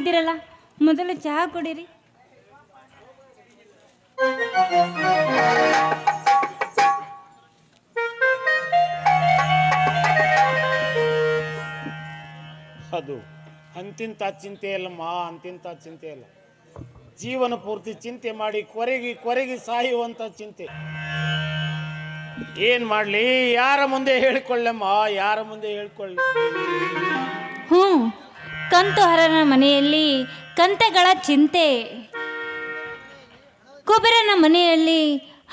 ಒಳಗಾದಂತೆ ಕುಂತಿದ್ದೀರಲ್ಲ ಮೊದಲು ಚಹಾ ಕುಡೀರಿ. ಅದು ಅಂತಿಂತ ಚಿಂತೆ ಇಲ್ಲಮ್ಮ ಅಂತಿಂತ ಚಿಂತೆ ಇಲ್ಲ ಜೀವನ ಪೂರ್ತಿ ಚಿಂತೆ ಮಾಡಿ ಕೊರಗಿ ಕೊರಗಿ ಸಾಯುವಂತ ಚಿಂತೆ. ಏನ್ ಮಾಡ್ಲಿ? ಯಾರ ಮುಂದೆ ಹೇಳ್ಕೊಳ್ಳಮ್ಮ? ಯಾರ ಮುಂದೆ ಹೇಳ್ಕೊಳ್ಳಿ? ಹ್ಞೂ ಕಂತು ಹರನ ಮನೆಯಲ್ಲಿ ಕಂತೆಗಳ ಚಿಂತೆ. ಕುಬೇರನ ಮನೆಯಲ್ಲಿ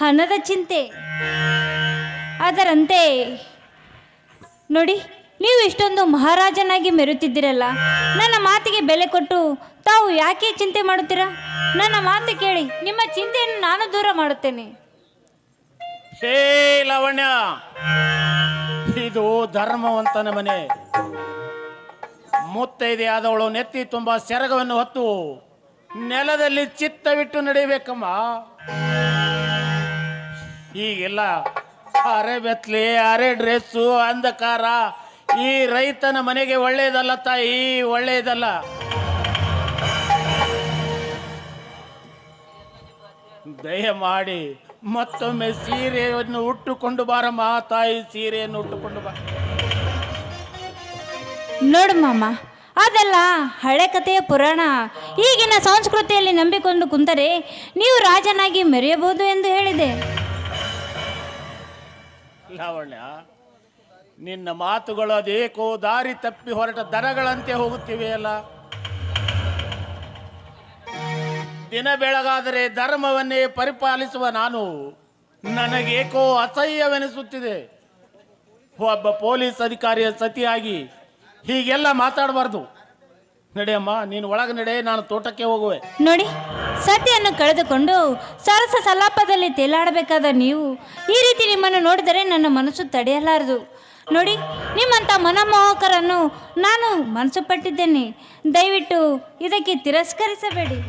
ಹಣದ ಚಿಂತೆ. ಅದರಂತೆ, ನೋಡಿ, ನೀವು ಇಷ್ಟೊಂದು ಮಹಾರಾಜನಾಗಿ ಮೆರುತ್ತಿದ್ದೀರಲ್ಲ ನನ್ನ ಮಾತಿಗೆ ಬೆಲೆ ಕೊಟ್ಟು ತಾವು ಯಾಕೆ ಚಿಂತೆ ಮಾಡುತ್ತೀರಾ? ನನ್ನ ಮಾತು ಕೇಳಿ, ನಿಮ್ಮ ಚಿಂತೆಯನ್ನು ನಾನು ದೂರ ಮಾಡುತ್ತೇನೆ. ಹೇ ಲವಣ್ಯ, ಇದು ಧರ್ಮವಂತನ ಮನೆ. ಮುತ್ತೈದೆ ಆದವಳು ನೆತ್ತಿ ತುಂಬಾ ಸೆರಗವನ್ನು ಹೊತ್ತು ನೆಲದಲ್ಲಿ ಚಿತ್ತವಿಟ್ಟು ನಡೆಯಬೇಕಮ್ಮ. ಈಗೆಲ್ಲ ಅರೆ ಬೆತ್ಲಿ, ಅರೆ ಡ್ರೆಸ್ಸು, ಅಂಧಕಾರ, ಈ ರೈತನ ಮನೆಗೆ ಒಳ್ಳೆಯದಲ್ಲ ತಾಯಿ, ಒಳ್ಳೆಯದಲ್ಲ. ದಯ ಮಾಡಿ ಮತ್ತೊಮ್ಮೆ ಸೀರೆಯನ್ನು ಉಟ್ಟುಕೊಂಡು ಬಾರಮ್ಮ, ತಾಯಿ ಸೀರೆಯನ್ನು ಉಟ್ಟುಕೊಂಡು ಬಾ. ನೋಡು ಮಾಮ, ಅದೆಲ್ಲ ಹಳೆ ಕಥೆಯ ಪುರಾಣ. ಈಗಿನ ಸಂಸ್ಕೃತಿಯಲ್ಲಿ ನಂಬಿಕೊಂಡು ಕುಂತರೆ ನೀವು ರಾಜನಾಗಿ ಮೆರೆಯಬಹುದು ಎಂದು ಹೇಳಿದೆ. ಲಾವಣ್ಯ, ನಿನ್ನ ಮಾತುಗಳು ಅದೇಕೋ ದಾರಿ ತಪ್ಪಿ ಹೊರಟ ದನಗಳಂತೆ ಹೋಗುತ್ತಿವೆಯಲ್ಲ. ದಿನ ಬೆಳಗಾದರೆ ಧರ್ಮವನ್ನೇ ಪರಿಪಾಲಿಸುವ ನಾನು ನನಗೇಕೋ ಅಸಹ್ಯವೆನಿಸುತ್ತಿದೆ. ಒಬ್ಬ ಪೊಲೀಸ್ ಅಧಿಕಾರಿಯ ಸತಿಯಾಗಿ ಹೀಗೆಲ್ಲ ಮಾತಾಡಬಾರ್ದು. ನಡೆಯಮ್ಮ ನೀನು ಒಳಗೆ ನಡೆ ನಾನು ತೋಟಕ್ಕೆ ಹೋಗುವೆ. ನೋಡಿ ಸತಿಯನ್ನು ಕಳೆದುಕೊಂಡು ಸರಸ ಸಲಾಪದಲ್ಲಿ ತೇಲಾಡಬೇಕಾದ ನೀವು ಈ ರೀತಿ ನಿಮ್ಮನ್ನು ನೋಡಿದರೆ ನನ್ನ ಮನಸ್ಸು ತಡೆಯಲಾರದು. ನೋಡಿ ನಿಮ್ಮಂಥ ಮನಮೋಹಕರನ್ನು ನಾನು ಮನಸ್ಸು ಪಟ್ಟಿದ್ದೇನೆ ದಯವಿಟ್ಟು ಇದಕ್ಕೆ ತಿರಸ್ಕರಿಸಬೇಡಿ.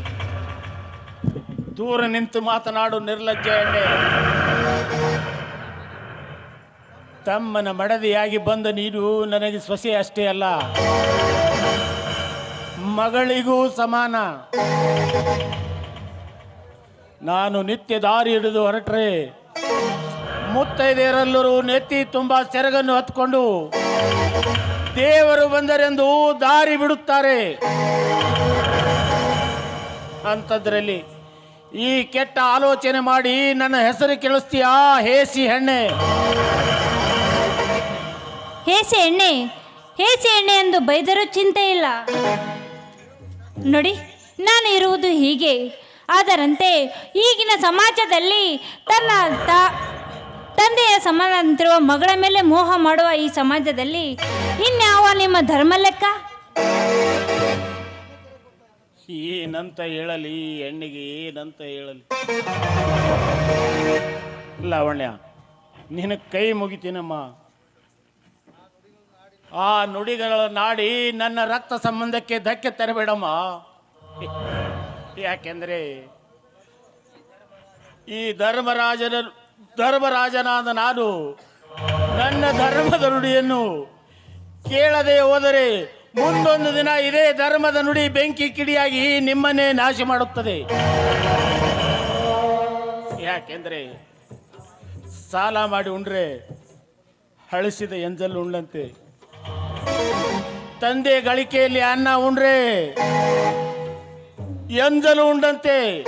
ದೂರ ನಿಂತು ಮಾತನಾಡು ನಿರ್ಲಜ್ಜ ಎಣ್ಣೆ. ತಮ್ಮನ ಮಡದಿಯಾಗಿ ಬಂದ ನೀನು ನನಗೆ ಸೊಸೆ ಅಷ್ಟೇ ಅಲ್ಲ. ಮಗಳಿಗೂ ಸಮಾನ. ನಾನು ನಿತ್ಯ ದಾರಿ ಹಿಡಿದು ಹೊರಟ್ರೆ ಮುತ್ತೈದೆಯರೆಲ್ಲರೂ ನೆತ್ತಿ ತುಂಬ ಸೆರಗನ್ನು ಹತ್ಕೊಂಡು ದೇವರು ಬಂದರೆಂದು ದಾರಿ ಬಿಡುತ್ತಾರೆ. ಅಂಥದ್ರಲ್ಲಿ ಈ ಕೆಟ್ಟ ಆಲೋಚನೆ ಮಾಡಿ ನನ್ನ ಹೆಸರು ಕೇಳಿಸ್ತೀಯಾ ಹೇಸಿ ಹೆಣ್ಣೆ. ಹೇಸೆ ಎಣ್ಣೆ ಹೇಸೆ ಎಣ್ಣೆ ಎಂದು ಬೈದರೂ ಚಿಂತೆ ಇಲ್ಲ. ನೋಡಿ, ನಾನು ಇರುವುದು ಹೀಗೆ. ಅದರಂತೆ ಈಗಿನ ಸಮಾಜದಲ್ಲಿ ತನ್ನ ತ, ತಂದೆಯ ಸಮಾನಂತಿರುವ ಮಗಳ ಮೇಲೆ ಮೋಹ ಮಾಡುವ ಈ ಸಮಾಜದಲ್ಲಿ ಇನ್ಯಾವ ನಿಮ್ಮ ಧರ್ಮ ಲೆಕ್ಕ ಏನಂತ ಹೇಳಲಿ ಹೆಣ್ಣಿಗೆ, ಏನಂತ ಹೇಳಲಿ? ಲಾವಣ್ಯ, ನಿನ್ನ ಕೈ ಮುಗಿತೀನಮ್ಮ. ಆ ನುಡಿಗಳ ನಾಡಿ ನನ್ನ ರಕ್ತ ಸಂಬಂಧಕ್ಕೆ ಧಕ್ಕೆ ತರಬೇಡಮ್ಮ. ಯಾಕೆಂದ್ರೆ ಈ ಧರ್ಮರಾಜನ, ಧರ್ಮರಾಜನಾದ ನಾನು ನನ್ನ ಧರ್ಮದ ನುಡಿಯನ್ನು ಕೇಳದೆ ಹೋದರೆ ಮುಂದೊಂದು ದಿನ ಇದೇ ಧರ್ಮದ ನುಡಿ ಬೆಂಕಿ ಕಿಡಿಯಾಗಿ ನಿಮ್ಮನ್ನೇ ನಾಶ ಮಾಡುತ್ತದೆ. ಯಾಕೆಂದ್ರೆ ಸಾಲ ಮಾಡಿ ಉಂಡ್ರೆ ಹಳಿಸಿದ ಎಂಜಲ್ ಉಂಡಂತೆ. ತಂದೆ ಗಳಿಕೆಯಲ್ಲಿ ಅನ್ನ ಉಂಡ್ರೆ ಎಂಜಲು ಉಂಡಂತೆ.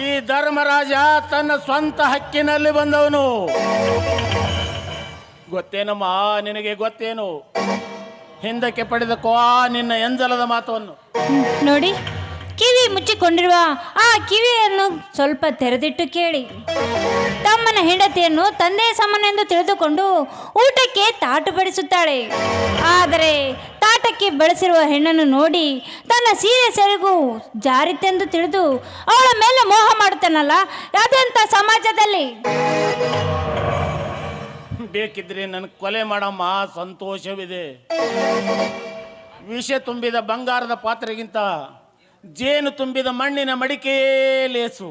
ಈ ಧರ್ಮರಾಜ ತನ್ನ ಸ್ವಂತ ಹಕ್ಕಿನಲ್ಲಿ ಬಂದವನು. ಗೊತ್ತೇನಮ್ಮ? ನಿನಗೆ ಗೊತ್ತೇನು? ಹಿಂದಕ್ಕೆ ಪಡೆದ ಕ್ವಾ ನಿನ್ನ ಎಂಜಲದ ಮಾತನ್ನು. ನೋಡಿ, ಕಿವಿ ಮುಚ್ಚಿಕೊಂಡಿರುವ ಆ ಕಿವಿಯನ್ನು ಸ್ವಲ್ಪ ತೆರೆದಿಟ್ಟು ಕೇಳಿ. ತಮ್ಮನ ಹೆಂಡತಿಯನ್ನು ತಂದೆಯ ಸಮನೆಂದು ತಿಳಿದುಕೊಂಡು ಊಟಕ್ಕೆ ತಾಟು ಬಡಿಸುತ್ತಾಳೆ ಆದರೆ ತಾಟಕ್ಕೆ ಬಳಸಿರುವ ಹೆಣ್ಣನ್ನು ನೋಡಿ ತನ್ನ ಸೀರೆ ಸೆರಗು ಜಾರಿತೆಂದು ತಿಳಿದು ಅವಳ ಮೇಲೆ ಮೋಹ ಮಾಡುತ್ತಾನಲ್ಲ ಅದೆಂಥ ಸಮಾಜದಲ್ಲಿ? ಬೇಕಿದ್ರೆ ನನ್ನ ಕೊಲೆ ಮಾಡಮ್ಮ ಸಂತೋಷವಿದೆ. ವಿಷ ತುಂಬಿದ ಬಂಗಾರದ ಪಾತ್ರೆಗಿಂತ ಜೇನು ತುಂಬಿದ ಮಣ್ಣಿನ ಮಡಿಕೆ ಲೇಸು.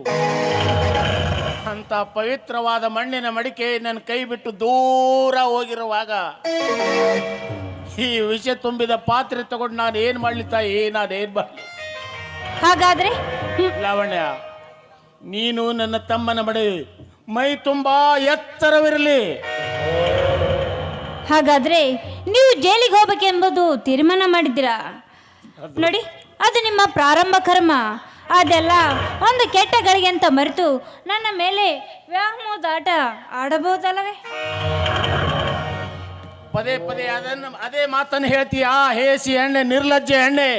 ಅಂತ ಪವಿತ್ರವಾದ ಮಣ್ಣಿನ ಮಡಿಕೆ ನನ್ನ ಕೈ ಬಿಟ್ಟು ದೂರ ಹೋಗಿರುವಾಗ ಈ ವಿಷ ತುಂಬಿದ ಪಾತ್ರೆ ತಗೊಂಡು ನಾನು ಏನು ಮಾಡಲಿ ತಾಯಿ? ನಾನು ಏನು ಮಾಡಲಿ? ಹಾಗಾದ್ರೆ? ಲಾವಣ್ಯ ನೀನು ನನ್ನ ತಮ್ಮನ ಮಡಿ ಮೈ ತುಂಬಾ ಎತ್ತರವಿರಲಿ. ಹಾಗಾದ್ರೆ ನೀವು ಜೈಲಿಗೆ ಹೋಗ್ಬೇಕೆಂಬುದು ತೀರ್ಮಾನ ಮಾಡಿದ್ದೀರಾ? ನೋಡಿ ಅದು ನಿಮ್ಮ ಪ್ರಾರಂಭ ಕರ್ಮ. ಅದೆಲ್ಲ ಒಂದು ಕೆಟ್ಟ ಗಳಿಗೆ ಅಂತ ಮರೆತು ನನ್ನ ಮೇಲೆ ವ್ಯಾಮೋದ ಆಟ ಆಡಬಹುದಲ್ಲವೇ? ಪದೇ ಪದೇ ಅದನ್ನು, ಅದೇ ಮಾತನ್ನು ಹೇಳ್ತೀಯಾ ಹೇಸಿ ಎಣ್ಣೆ, ನಿರ್ಲಜ್ಜೆ ಎಣ್ಣೆ.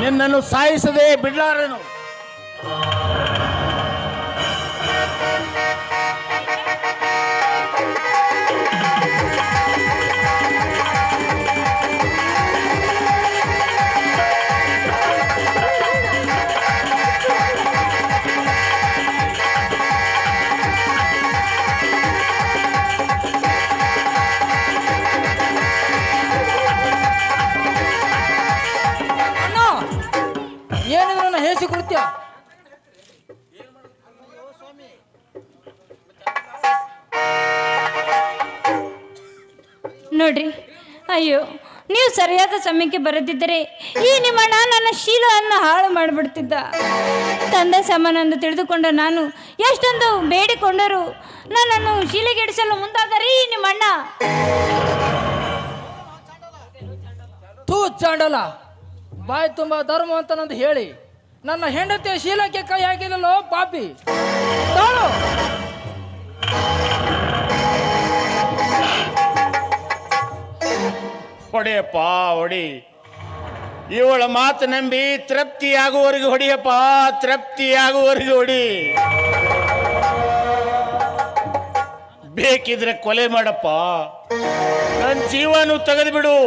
ನಿನ್ನನ್ನು ಸಾಯಿಸದೆ ಬಿಡ್ಲಾರನು. ಹೇಸಿ ಕೃತ್ಯ ನೋಡ್ರಿ ಅಯ್ಯೋ ನೀವು ಸರಿಯಾದ ಸಮಯಕ್ಕೆ ಬರದಿದ್ದರೆ ಈ ನಿಮ್ಮಣ್ಣ ನನ್ನ ಶೀಲವನ್ನು ಹಾಳು ಮಾಡಿಬಿಡ್ತಿದ್ದ. ತಂದೆ ಸಮಾನಂದು ತಿಳಿದುಕೊಂಡ ನಾನು ಎಷ್ಟೊಂದು ಬೇಡಿಕೊಂಡರು ನನ್ನನ್ನು ಶೀಲೆಗೆಡಿಸಲು ಮುಂದಾದರೆ ಈ ನಿಮ್ಮಣ್ಣ ತೂ ಚಾಂಡಲ ಬಾಯಿ ತುಂಬ ಧರ್ಮ ಅಂತ ನಂದು ಹೇಳಿ. ನನ್ನ ಹೆಂಡತಿಯ ಶೀಲಕ್ಕೆ ಕೈ ಹಾಕಿದಲ್ಲೋ ಪಾಪಿ. ತಾಳು. ಹೊಡೆಯಪ್ಪ, ಹೊಡಿ. ಇವಳ ಮಾತು ನಂಬಿ ತೃಪ್ತಿಯಾಗುವವರೆಗೆ ಹೊಡಿಯಪ್ಪ, ತೃಪ್ತಿಯಾಗುವವರೆಗೆ ಹೊಡಿ. ಬೇಕಿದ್ರೆ ಕೊಲೆ ಮಾಡಪ್ಪ. ನನ್ನ ಜೀವನು ತೆಗೆದು ಬಿಡು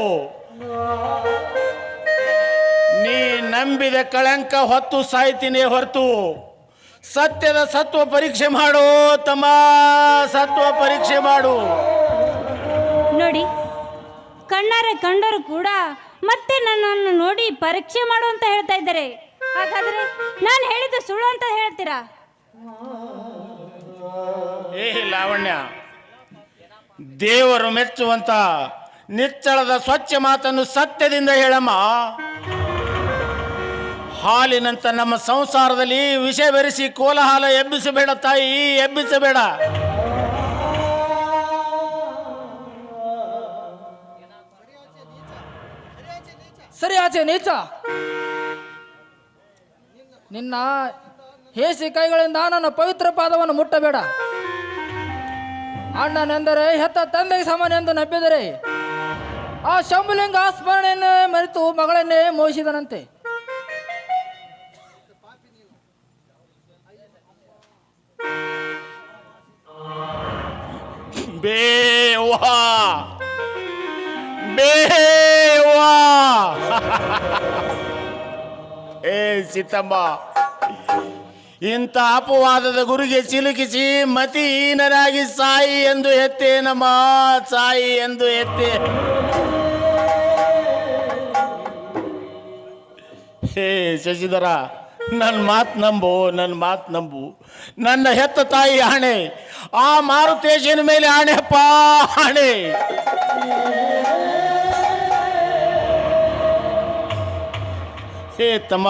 ನಂಬಿದ ಕಳಂಕ ಹೊತ್ತು ಸಾಯ್ತೀನಿ ಹೊರತು. ಸತ್ಯದ ಸತ್ವ ಪರೀಕ್ಷೆ ಮಾಡು ತಮ್ಮ ಸತ್ವ ಪರೀಕ್ಷೆ ಮಾಡು. ನೋಡಿ ಕಣ್ಣಾರೆ ಕಂಡರು ಕೂಡ ಮತ್ತೆ ನನ್ನನ್ನು ನೋಡಿ ಪರೀಕ್ಷೆ ಮಾಡು ಅಂತ ಹೇಳ್ತಾ ಇದ್ದಾರೆ. ಹಾಗಾದ್ರೆ ನಾನು ಹೇಳಿದ್ದು ಸುಳ್ಳು ಅಂತ ಹೇಳ್ತೀರಾ? ಏ ಲಾವಣ್ಯ ದೇವರು ಮೆಚ್ಚುವಂತ ನಿಚ್ಚಳದ ಸ್ವಚ್ಛ ಮಾತನ್ನು ಸತ್ಯದಿಂದ ಹೇಳಮ್ಮ. ಹಾಲಿನಂತ ನಮ್ಮ ಸಂಸಾರದಲ್ಲಿ ವಿಷ ಬೆರೆಸಿ ಕೋಲಾಹಲ ಎಬ್ಬಿಸಬೇಡ ತಾಯಿ, ಎಬ್ಬಿಸಬೇಡ. ಸರಿ ಆಚೆ ನೀಚ. ನಿನ್ನ ಹೇಸಿ ಕೈಗಳಿಂದ ನನ್ನ ಪವಿತ್ರ ಪಾದವನ್ನು ಮುಟ್ಟಬೇಡ. ಅಣ್ಣನೆಂದರೆ ಹೆತ್ತ ತಂದೆಗೆ ಸಮಾನ ಎಂದು ನಂಬಿದರೆ, ಆ ಶಂಭುಲಿಂಗ ಸ್ಮರಣೆಯನ್ನೇ ಮರೆತು ಮಗಳನ್ನೇ ಮೋಹಿಸಿದನಂತೆ. ಏ ಸಿತ್ತಮ್ಮ, ಇಂಥ ಅಪವಾದದ ಗುರಿಗೆ ಸಿಲುಕಿಸಿ ಮತಿಹೀನರಾಗಿ ಸಾಯಿ ಎಂದು ಎತ್ತೇನಮ್ಮ ಸಾಯಿ ಎಂದು ಎತ್ತೆ ಹೇ ಶಶಿಧರ ನನ್ನ ಮಾತು ನಂಬು ನನ್ನ ಮಾತು ನಂಬು. ನನ್ನ ಹೆತ್ತ ತಾಯಿ ಆಣೆ, ಆ ಮಾರುತೇಶನ ಮೇಲೆ ಆಣೆಪ್ಪ ಆಣೆ. ಹೇ ತಮ್ಮ,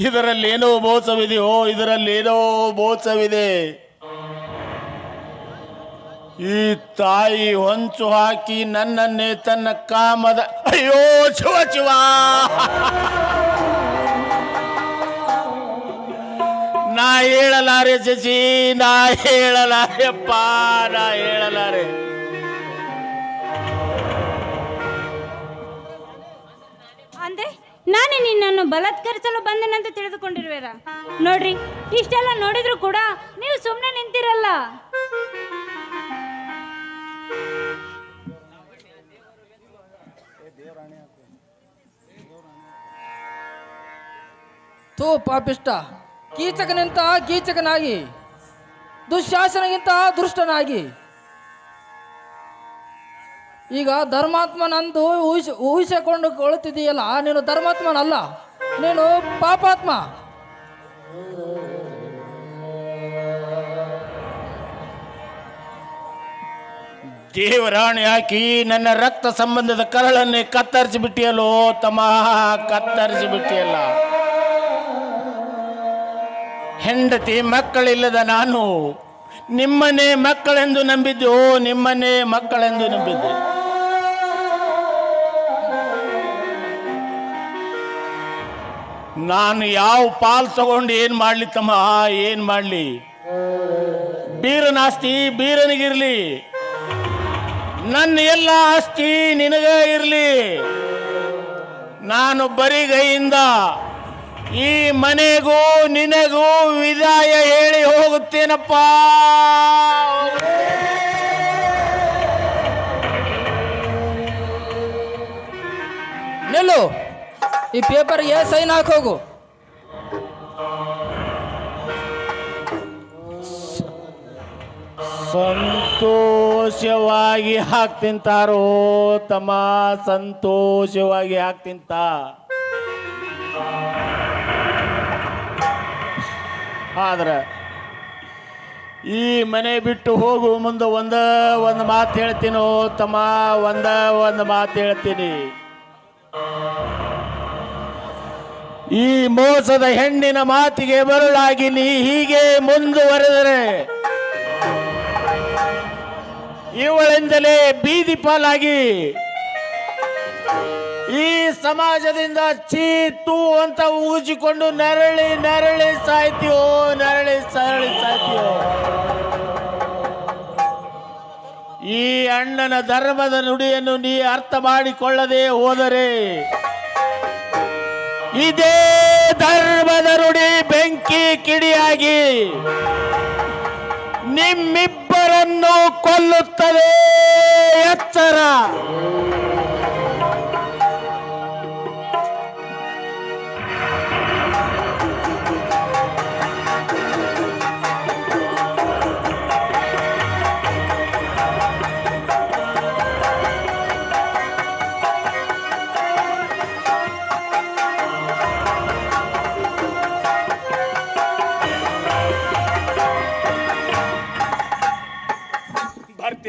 ಇದರಲ್ಲಿ ಏನೋ ಮೋಸವಿದೆಯೋ ಇದರಲ್ಲಿ ಏನೋ ಮೋಸವಿದೆ. ಈ ತಾಯಿ ಹೊಂಚು ಹಾಕಿ ನನ್ನನ್ನೇ ತನ್ನ ಕಾಮದ, ಅಯ್ಯೋ, ಶಿವ ಶಿವ. ನಾ ಹೇಳಲಾರೆ ಶಶಿ, ನಾ ಹೇಳಲಾರೆಪ್ಪ ನಾ ಹೇಳಲಾರೆ ನಾನೇ ನಿನ್ನನ್ನು ಬಲಾತ್ಕರಿಸಲು ಬಂದೆನಂತ ತಿಳಿದುಕೊಂಡಿರುವೆರ? ನೋಡ್ರಿ, ಇಷ್ಟೆಲ್ಲ ನೋಡಿದ್ರು ಕೂಡ ನೀವು ಸುಮ್ಮನೆ ನಿಂತಿರಲ್ಲ. ತೂ ಪಾಪಿಷ್ಟ ಕೀಚಕನಿಂತ ಕೀಚಕನಾಗಿ ದುಶ್ಯಾಸನಗಿಂತ ದುಷ್ಟನಾಗಿ ಈಗ ಧರ್ಮಾತ್ಮನಂದು ಊಹಿಸಿ, ಊಹಿಸಿಕೊಂಡು ಕೊಳ್ತಿದೀಯಲ್ಲ ನೀನು ಧರ್ಮಾತ್ಮನಲ್ಲ, ನೀನು ಪಾಪಾತ್ಮ. ದೇವರಾಣಿ ಹಾಕಿ ನನ್ನ ರಕ್ತ ಸಂಬಂಧದ ಕರಳನ್ನೇ ಕತ್ತರಿಸಿ ಬಿಟ್ಟಿಯಲ್ಲೋ ತಮ್ಮ ಕತ್ತರಿಸಿ ಬಿಟ್ಟಿಯಲ್ಲ ಹೆಂಡತಿ ಮಕ್ಕಳಿಲ್ಲದ ನಾನು ನಿಮ್ಮನೇ ಮಕ್ಕಳೆಂದು ನಂಬಿದ್ದು, ಓ ನಿಮ್ಮನ್ನೇ ಮಕ್ಕಳೆಂದು ನಂಬಿದ್ದೆ. ನಾನು ಯಾವ ಪಾಲ್ ತಗೊಂಡು ಏನು ಮಾಡಲಿ ತಮ್ಮ? ಏನು ಮಾಡಲಿ? ಬೀರನ ಆಸ್ತಿ ಬೀರನಿಗಿರ್ಲಿ. ನನ್ನ ಎಲ್ಲ ಆಸ್ತಿ ನಿನಗ ಇರಲಿ. ನಾನು ಬರಿಗೈಯಿಂದ ಈ ಮನೆಗೂ ನಿನಗೂ ವಿದಾಯ ಹೇಳಿ ಹೋಗುತ್ತೇನಪ್ಪ. ನಿಲ್ಲು. ಈ ಪೇಪರ್ಗೆ ಸೈನ್ ಹೋಗು. ಸಂತೋಷವಾಗಿ ಹಾಕ್ತಿಂತಾರೋ ತಮ್ಮ ಸಂತೋಷವಾಗಿ ಹಾಕ್ತಿಂತ ಆದ್ರೆ ಈ ಮನೆ ಬಿಟ್ಟು ಹೋಗು ಮುಂದೆ ಒಂದ ಒಂದು ಮಾತು ಹೇಳ್ತೀನೋ ತಮ್ಮ, ಒಂದ ಒಂದು ಮಾತು ಹೇಳ್ತೀನಿ. ಈ ಮೋಸದ ಹೆಣ್ಣಿನ ಮಾತಿಗೆ ಬರಲಾಗಿ ನೀ ಹೀಗೆ ಮುಂದುವರೆದರೆ ಇವಳಿಂದಲೇ ಬೀದಿ ಪಾಲಾಗಿ ಈ ಸಮಾಜದಿಂದ ಚೀತು ಅಂತ ಉಗಿಸಿಕೊಂಡು ನರಳಿ ನರಳಿ ಸಾಯ್ತೀಯೋ, ನರಳಿ ಸರಳಿ ಸಾಯ್ತೀಯೋ. ಈ ಅಣ್ಣನ ಧರ್ಮದ ನುಡಿಯನ್ನು ನೀ ಅರ್ಥ ಮಾಡಿಕೊಳ್ಳದೆ ಹೋದರೆ ಇದೇ ಧರ್ಮದ ನುಡಿ ಬೆಂಕಿ ಕಿಡಿಯಾಗಿ ನಿಮ್ಮಿಬ್ಬರನ್ನು ಕೊಲ್ಲುತ್ತದೆ ಎಚ್ಚರ.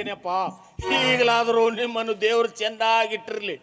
ಬರ್ತೀನಪ್ಪ ಈಗಲಾದರೂ ನಿಮ್ಮನ್ನು ದೇವರು ಚೆಂದಾಗಿಟ್ಟಿರ್ಲಿ